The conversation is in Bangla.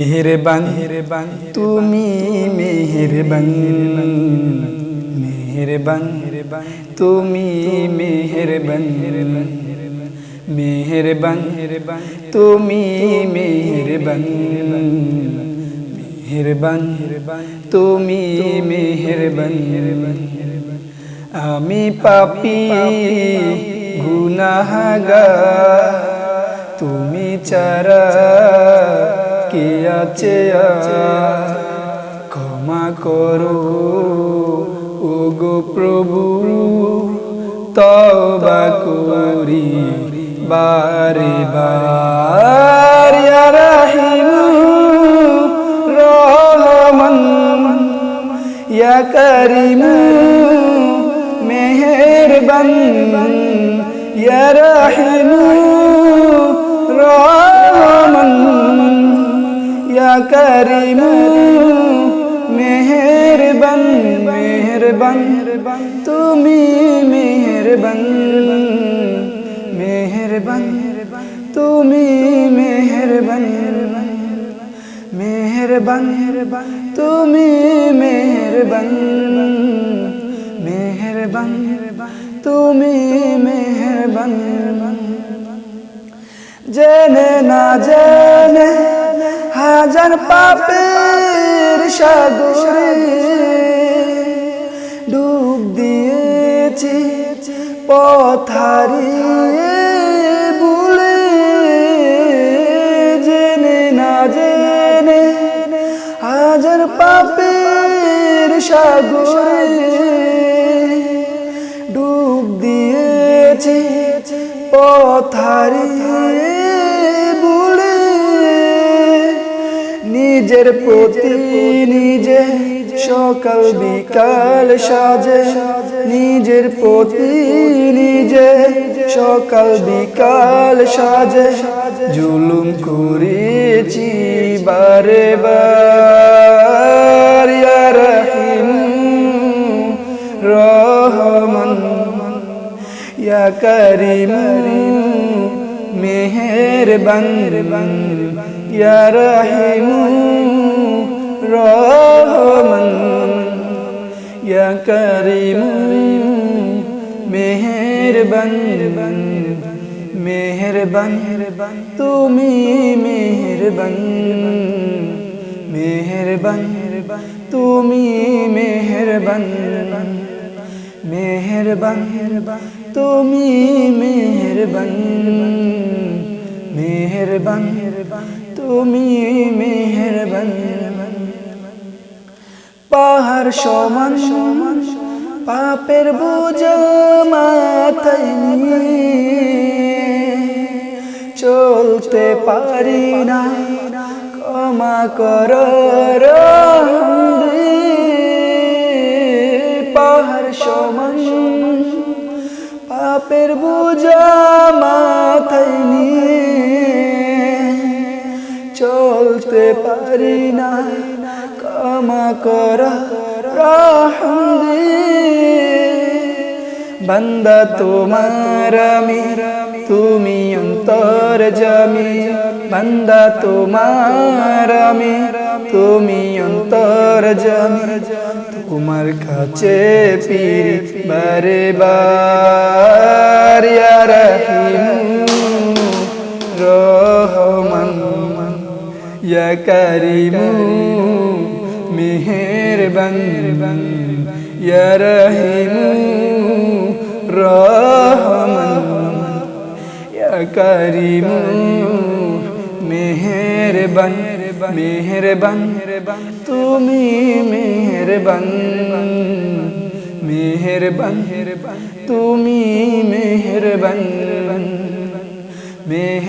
মেহেরবান তুমি মেহেরবান মেহেরবান তুমি মেহেরবান মেহেরবান তুমি মেহেরবান মেহেরবান তুমি মেহেরবান আমি পাপি গুনাহগার তুমি চারা কে আছে? ক্ষমা করো ও গো প্রভু তবা করি বারে বার রাহিমু, রহমান, ইয়া করিমু, মেহেরবান, ইয়া রাহিমু ইয়া করিমু, মেহেরবান মেহেরবান। তুমি মেহেরবান মেহেরবান। তুমি মেহেরবান মেহেরবান। তুমি মেহেরবান মেহেরবান। তুমি মেহেরবান। জেনে না জেনে হাজার পাপের সাগরে ডুব দিয়েছি পথারিয়ে ভুলে জেনে না জেনে হাজার পাপের সাগরে ডুব দিয়েছি পথারিয়ে প্রতি নিজে, সকাল বিকাল সাজে, নিজের প্রতি নিজে, সকাল বিকাল সাজে, জুলুম করেছি বারে বার। রহিম, রহমান, ইয়া করিম, মেহেরবান, ইয়া মেহেরবান মেহেরবান, তুমি মেহেরবান মেহেরবান, তুমি মেহেরবান মেহেরবান, তুমি মেহেরবান মেহেরবান, তুমি মেহেরবান। পাহাড় সমান সমান পাপের বোঝ মাথায় চলতে পারি না। ক্ষমা কর পাহাড় সমান। পাপের বোঝা মাথায় নিয়ে চলতে পারি না। ক্ষমা কর বান্দা তোমার আমি, তুমি অন্তর জামি। বান্দা তোমার আমি, তুমি অন্তর জামি। তোমার কাছে পীর বারে বার রহিম, রহমান, ইয়া করিম মেহেরবান ইয়া রহিম রহমান ইয়া করিম মেহেরবান মেহেরবান তুমি মেহেরবান মেহেরবান তুমি মেহেরবান মেহের